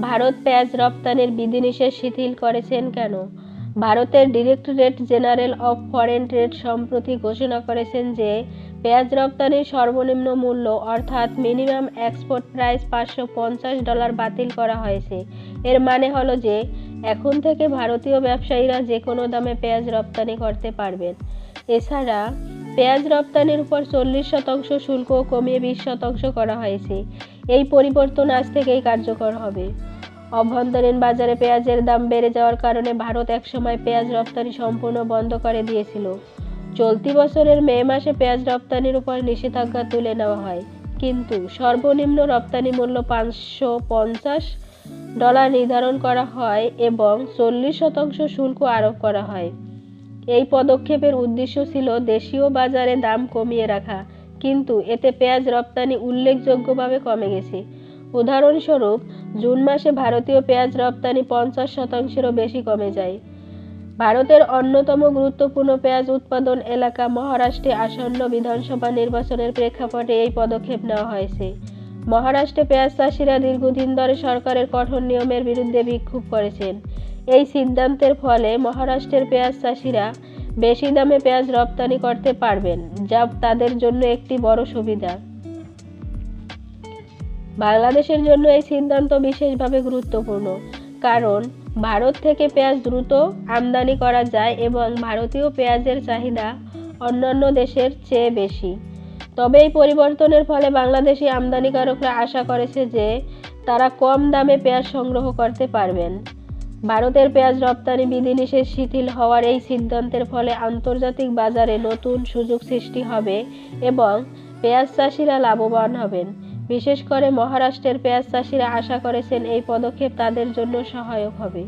ভারত পেঁয়াজ রপ্তানির বিধিনিষেধ শিথিল করেছেন কেন? ভারতের directorate general of foreign trade সম্প্রতি ঘোষণা করেছেন যে, পেঁয়াজ রপ্তানির সর্বনিম্ন মূল্য অর্থাৎ মিনিমাম এক্সপোর্ট প্রাইস পাঁচশো পঞ্চাশ ডলার বাতিল করা হয়েছে। এর মানে হলো যে, এখন থেকে ভারতীয় ব্যবসায়ীরা যে কোনো দামে পেঁয়াজ রপ্তানি করতে পারবেন। এছাড়া, পেঁয়াজ রপ্তানির উপর চল্লিশ শতাংশ শুল্ক কমিয়ে বিশ শতাংশ করা হয়েছে। এই পরিবর্তন আজ থেকেই কার্যকর হবে। অভ্যন্তরীণ বাজারে পেঁয়াজের দাম বেড়ে যাওয়ার কারণে ভারত একসময় পেঁয়াজ রপ্তানি সম্পূর্ণ বন্ধ করে দিয়েছিল। চলতি বছরের মে মাসে পেঁয়াজ রপ্তানির উপর নিষেধাজ্ঞা তুলে নেওয়া হয়। কিন্তু সর্বনিম্ন রপ্তানি মূল্য পাঁচশো পঞ্চাশ ডলার নির্ধারণ করা হয় এবং চল্লিশ শতাংশ শুল্ক আরোপ করা হয়। এই পদক্ষেপের উদ্দেশ্য ছিল দেশীয় বাজারে দাম কমিয়ে রাখা। কিন্তু এতে পেঁয়াজ রপ্তানি উল্লেখযোগ্যভাবে কমে গেছে। উদাহরণস্বরূপ, জুন মাসে ভারতীয় পেঁয়াজ রপ্তানি পঞ্চাশ শতাংশেরও বেশি কমে যায়। ভারতের অন্যতম গুরুত্বপূর্ণ পেঁয়াজ উৎপাদন এলাকা মহারাষ্ট্রে আসন্ন বিধানসভা নির্বাচনের প্রেক্ষাপটে এই পদক্ষেপ নেওয়া হয়েছে। মহারাষ্ট্রে পেঁয়াজ চাষিরা দীর্ঘদিন ধরে সরকারের কঠোর নিয়মের বিরুদ্ধে বিক্ষোভ করেছেন। এই সিদ্ধান্তের ফলে মহারাষ্ট্রের পেঁয়াজ চাষিরা বেশি দামে পেঁয়াজ রপ্তানি করতে পারবেন, যা তাদের জন্য একটি বড় সুবিধা। বাংলাদেশের জন্য এই সিদ্ধান্ত বিশেষভাবে গুরুত্বপূর্ণ, কারণ ভারত থেকে পেঁয়াজ দ্রুত আমদানি করা যায় এবং ভারতীয় পেঁয়াজের চাহিদা অন্যান্য দেশের চেয়ে বেশি। তবে এই পরিবর্তনের ফলে বাংলাদেশি আমদানিকারকরা আশা করেছে যে তারা কম দামে পেঁয়াজ সংগ্রহ করতে পারবেন। ভারতের পেঁয়াজ রপ্তানি বিধিনিষেধ শিথিল হওয়ার এই সিদ্ধান্তের ফলে আন্তর্জাতিক বাজারে নতুন সুযোগ সৃষ্টি হবে এবং পেঁয়াজ চাষিরা লাভবান হবেন। বিশেষ করে মহারাষ্ট্রের পেঁয়াজ চাষিরা আশা করেছেন এই পদক্ষেপ তাদের জন্য সহায়ক হবে।